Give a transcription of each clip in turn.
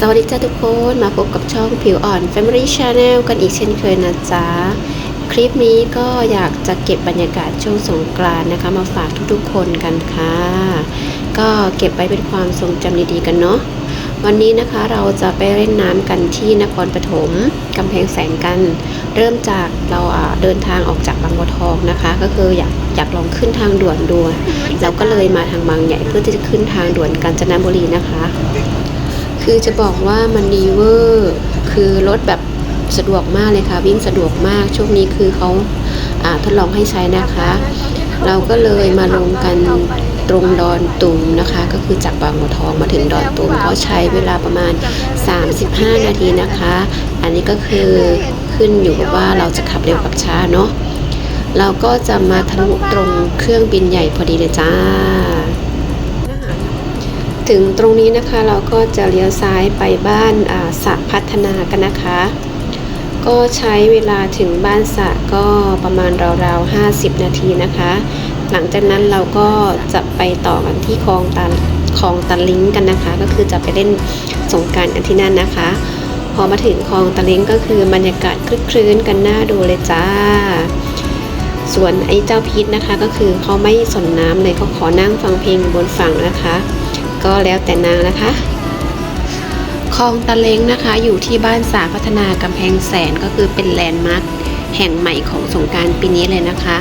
สวัสดีจ้าทุกคนมาพบกับช่องผิวอ่อน Family Channel กันอีกเช่นเคยนะจ๊ะ คลิปนี้ก็อยากจะเก็บบรรยากาศช่วงสงกรานต์นะคะ มาฝากทุกๆคนกันค่ะ ก็เก็บไว้เป็นความทรงจำดีๆกันเนาะวันนี้นะคะเราจะไปเล่นน้ำกันที่นครปฐมกำแพงแสนกัน เริ่มจากเราเดินทางออกจากบางบัวทองนะคะ ก็คืออยากอยากลองขึ้นทางด่วนดูเราก็เลยมาทางบางใหญ่เพื่อที่จะขึ้นทางด่วนกาญจนบุรีนะคะ คือจะบอกว่ามันดีเวอร์คือรถแบบสะดวกมากเลยค่ะ วิ่งสะดวกมากช่วงนี้คือเขาทดลองให้ใช้นะคะ เราก็เลยมาลงกันตรงดอนตุมนะคะ ก็คือจากบางบัวทองมาถึงดอนตุมก็ใช้เวลาประมาณ 35 นาทีนะคะ อันนี้ก็คือขึ้นอยู่กับว่าเราจะขับเร็วขับช้าเนาะเราก็จะมาทะลุตรงเครื่องบินใหญ่พอดีเลยจ้า ถึงตรงนี้นะคะเราก็จะเลี้ยวซ้ายไปบ้านสะพัฒนากันนะคะ ก็ใช้เวลาถึงบ้านสะก็ประมาณราวๆ50 นาทีนะคะ หลังจากนั้นเราก็จะไปต่อกันที่คลองตาคลองตะลิงกันนะคะ ก็คือจะไปเล่นสงการกันที่นั่นนะคะ พอมาถึงคลองตะลิงก็คือบรรยากาศคลึกคลื้นกันน่าดูเลยจ้าส่วนไอ้เจ้าพีทนะคะ ก็คือเขาไม่สนน้ำเลยเขาขอนั่งฟังเพลงอยู่บนฝั่งนะคะ ก็แล้วแต่นางนะคะคลองตะเล้งนะคะ อยู่ที่บ้านสาพัฒนากำแพงแสนก็คือเป็นแลนด์มาร์คแห่งใหม่ของสงการปีนี้เลยนะคะ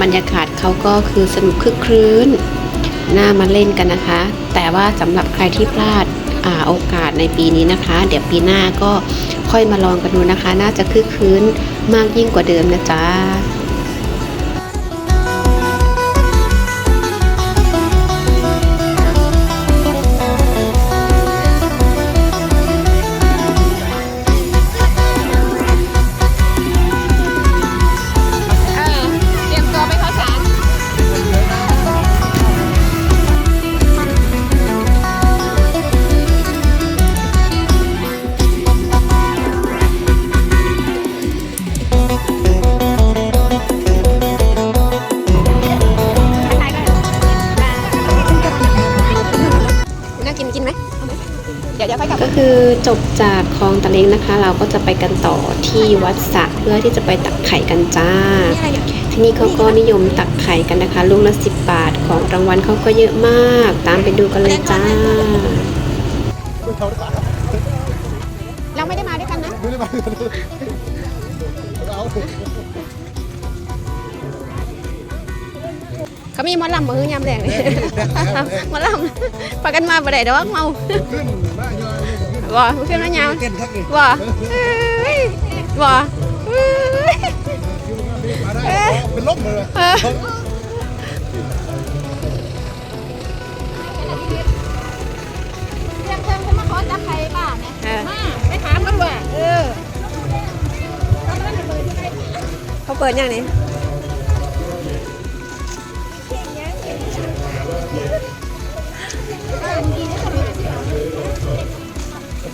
บรรยากาศเขาก็คือสนุกคึกครื้นน่ามาเล่นกันนะคะ แต่ว่าสำหรับใครที่พลาดอาโอกาสในปีนี้นะคะ เดี๋ยวปีหน้าก็ค่อยมาลองกันดูนะคะ น่าจะคึกคืนมากยิ่งกว่าเดิมนะจ๊ะ จบจากคลองตะเล้งนะคะ เราก็จะไปกันต่อที่วัดสะเพื่อที่จะไปตักไข่กันจ้า ที่นี่เขาก็นิยมตักไข่กันนะคะ ลูกละสิบบาทของรางวัลเขาก็เยอะมาก ตามไปดูกันเลยจ้า เราไม่ได้มาด้วยกันนะไม่ได้มาเอาเขามีมอลำมือยำแดงเลยมอลำพากันมาบ่ได้ดอกเมาขึ้นมาย่อย บ่ขึ้นมายาวเต้นทักเลยบ่เอ้ยบ่เอ้ยมาได้เป็นลมเลยเออเรียกเพิ่มขึ้นมาขอจับไข่ป่าเนี่ยมาไปถามกันว่าเออเขาเปิดยังนี่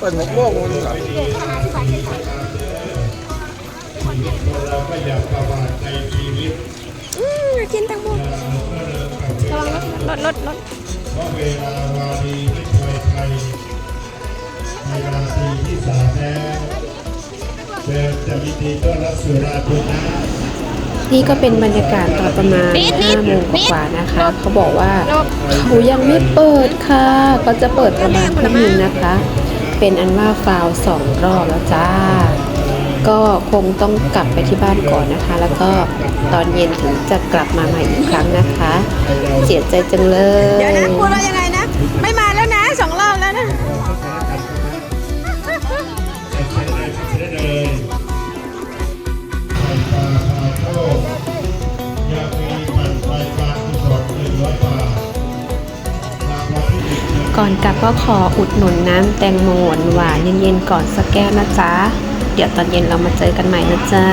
ปิดหมกโมงเลยเหรออืมกินแตงโมระวังรถรถรถเพราะเวลาวารีมิตรไทยไทยในราศีที่สามแล้วเชิญจะยินดีต้อนรับสู่ราตรีนะนี่ก็เป็นบรรยากาศตอนประมาณ5โมงกว่านะคะ เขาบอกว่าเขายังไม่เปิดค่ะ ก็จะเปิดประมาณทุ่มนึงนะคะ เป็นอันว่าฟาวสองรอบแล้วจ้า ก็คงต้องกลับไปที่บ้านก่อนนะคะ แล้วก็ตอนเย็นถึงจะกลับมาใหม่อีกครั้งนะคะ เสียใจจังเลย เดี๋ยวนะพูดว่ายังไงนะ ไม่มาแล้วนะสองรอบแล้วนะเชิ ก่อนกลับก็ขออุดหนุนน้ำแตงโมหวานเย็นๆก่อนสักแก้วนะจ๊ะ เดี๋ยวตอนเย็นเรามาเจอกันใหม่นะจ๊ะ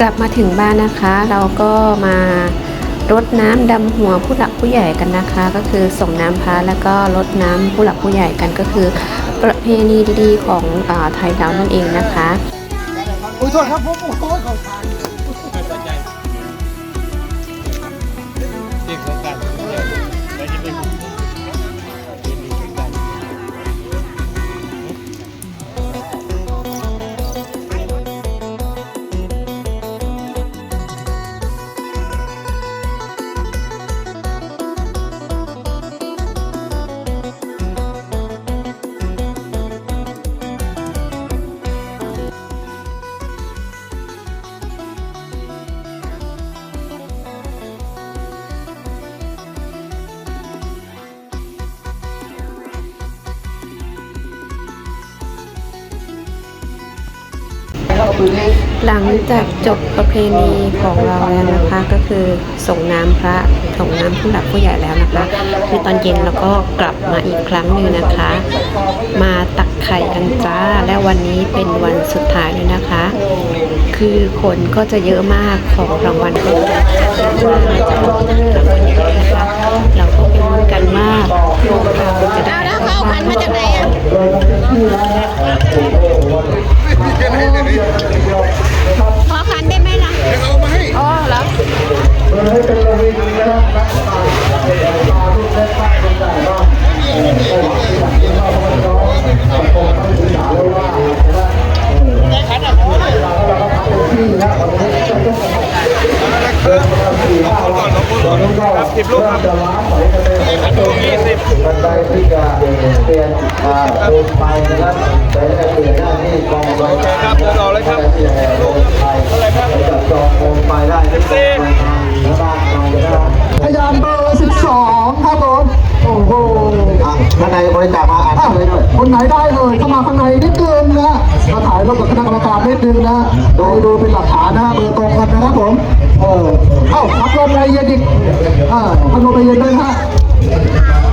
กลับมาถึงบ้านนะคะ เราก็มารดน้ำดำหัวผู้หลักผู้ใหญ่กันนะคะ ก็คือส่งน้ำพระแล้วก็รดน้ำผู้หลักผู้ใหญ่กันก็คือ ประเพณีดีๆของอไทยเรานั่นเองนะคะโอ้ยโทษครับผมโอ้ยขอ หลังจากจบประเพณีของเราแล้วนะคะก็คือส่งน้ำพระส่งน้ำผู้หลักผู้ใหญ่แล้วนะคะ คือตอนเย็นเราก็กลับมาอีกครั้งหนึ่งนะคะ มาตักไข่กันจ้าและวันนี้เป็นวันสุดท้ายเลยนะคะ คือคนก็จะเยอะมากของรางวัลก็จะจัดมาจะมีรางวัลเยอะนะคะเราก็ไปลุ้นกันว่าพวกเราจะได้เอาแล้วเขาเอาขั นมาจากไหนอะขอขันได้ไห ครับสิบลูกครับยี่สิบบันไดที่จะเปลี่ยนอ่าโคมไปนะครับแต่จะเปลี่ยนหน้าที่กองไฟครับเดินออกเลยครับเปลี่ยนโคมไปจับจองโคมไปได้ที่กองไฟแล้วบ้านเรายามเบอร์สิบสองครับผมโอ้โห ข้างในบริจาคมาอ่านเลยด้วยคนไหนได้เลยเข้ามาข้างในนิดนึงนะมาถ่ายรูปกับคณะกรรมการนิดนึงนะดูดูเป็นหลักฐานนะเบอร์ตรงกันนะครับผมเออเอ้าพัดลมในเย็นอีกอ่าพัดลมในเย็นด้วยนะฮะ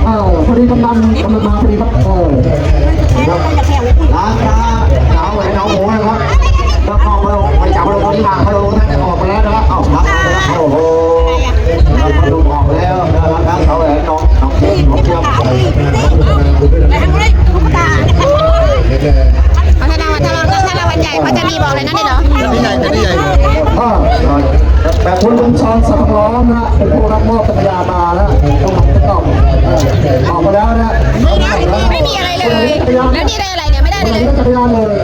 เออพอดีกำลังกำลังมาพอดีครับเออ คุณบุญชรสังล้อนะเป็นผู้รับมอบปัญญามานะต้องหันตอบออกมาแล้วนะไม่มีอะไรเลย แล้วนี่ได้อะไรเนี่ยไม่ได้เลยจักรยานเลย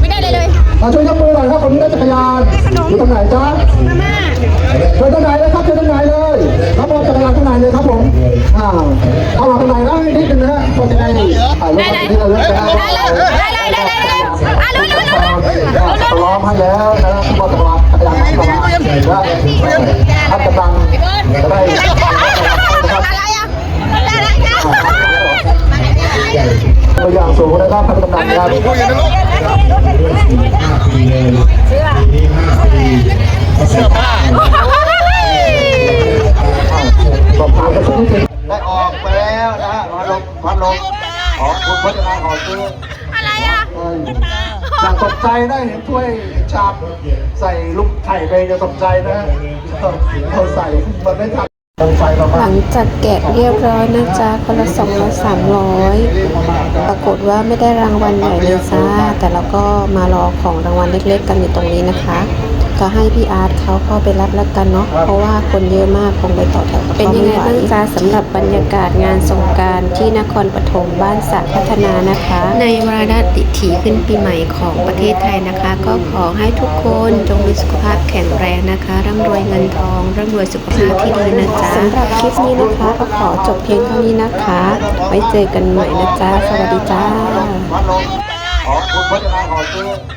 ไม่ได้เลยเลยมาช่วยยกมือหน่อยครับคนนี้ได้จักรยานอยู่ตรงไหนจ๊ะมาม่าเชิญตรงไหนเลยครับเชิญตรงไหนเลยรับมอบจักรยานข้างในเลยครับผมอ่าเข้ามาข้างในแล้วนิดนึงนะฮะคนจะได้ถ่ายรูปกันที่ระลึกนะได้เลยได้เลยได้เลยได้เลยอะลุ้นลุ้นลุ้นลุ้นล้อมให้แล้วนะครับที่มอจักรยานจักรยาน เข้ามาและท่านกำลังจะได้อะไรอะอะไรนะตัวอย่างสูงนะครับท่านกำลังครับลูกผู้ใหญ่นะลูกปีเลยนี่ห้าปีเสื้อผ้าสอบถามกันสักนิดนึงได้ออกไปแล้วนะฮะพัดลมพัดลมของคุณพัฒนาขอซื้ออะไรอะอยากตกใจได้เห็นถ้วยชามใส่ลูก ไข่ไปจะตกใจนะเราใส่มันไม่ทันหลังจากแกะเรียบร้อยนะจ๊ะคนละสองร้อยสามร้อยปรากฏว่าไม่ได้รางวัลใหญ่เลยจ้าแต่เราก็มารอของรางวัลเล็กๆกันอยู่ตรงนี้นะคะ ก็ให้พี่อาร์ตเขาเข้าไปรับแล้วกันเนาะเพราะว่าคนเยอะมากคงไปต่อแถวเป็นยังไงบ้างจ้าสำหรับบรรยากาศงานสงกรารที่นครปฐมบ้านสระพัฒนานะคะ ในวาระดิถีขึ้นปีใหม่ของประเทศไทยนะคะ ก็ขอให้ทุกคนจงมีสุขภาพแข็งแรงนะคะร่ำรวยเงินทองร่ำรวยสุขภาพที่ดีนะจ๊ะสำหรับคลิปนี้นะคะก็ขอจบเพียงเท่านี้นะคะ ไว้เจอกันใหม่นะจ๊ะสวัสดีจ้าพัดลมของคุณพัฒนาขอซื้อ